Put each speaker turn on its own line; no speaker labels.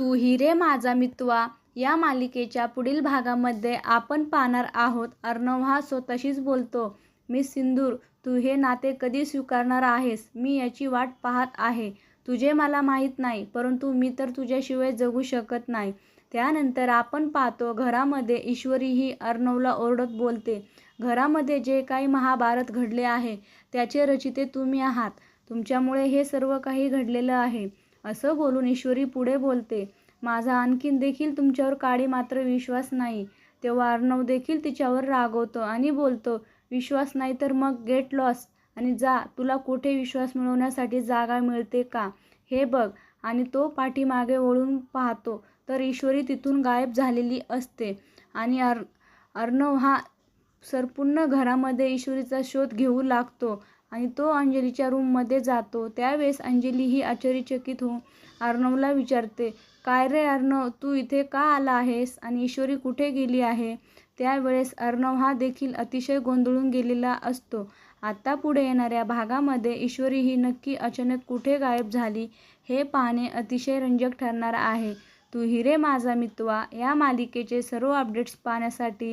तू हिरे माझा मितवा. या मालिकेच्या पुढील भागामध्ये आपण पाहणार आहोत. अर्णव हा स्वतःशीच बोलतो मी सिंदूर तू हे नाते कधी स्वीकारणार आहेस? मी याची वाट पाहत आहे. तुझे मला माहीत नाही परंतु मी तर तुझ्याशिवाय जगू शकत नाही. त्यानंतर आपण पाहतो घरामध्ये ईश्वरी ही अर्णवला ओरडत बोलते. घरामध्ये जे काही महाभारत घडले आहे त्याचे रचिते तुम्ही आहात. तुमच्यामुळे हे सर्व काही घडलेलं आहे. असं बोलून ईश्वरी पुढे बोलते माझा आणखीन देखील तुमच्यावर काळी मात्र विश्वास नाही. तेव्हा अर्णव देखील तिच्यावर रागवतो आणि बोलतो विश्वास नाही तर मग गेट लॉस आणि जा तुला कुठे विश्वास मिळवण्यासाठी जागा मिळते का? हे बघ. आणि तो पाठीमागे वळून पाहतो तर ईश्वरी तिथून गायब झालेली असते. आणि अर अर्णव हा संपूर्ण घरामध्ये ईश्वरीचा शोध घेऊ लागतो आणि तो अंजलीच्या रूममध्ये जातो. त्यावेळेस अंजली ही आश्चर्यचकित होऊन अर्णवला विचारते काय रे अर्णव तू इथे का आला आहेस आणि ईश्वरी कुठे गेली आहे? त्यावेळेस अर्णव हा देखील अतिशय गोंधळून गेलेला असतो. आत्ता पुढे येणाऱ्या भागामध्ये ईश्वरी ही नक्की अचानक कुठे गायब झाली हे पाहणे अतिशय रंजक ठरणार आहे. तू हिरे माझा मितवा या मालिकेचे सर्व अपडेट्स पाहण्यासाठी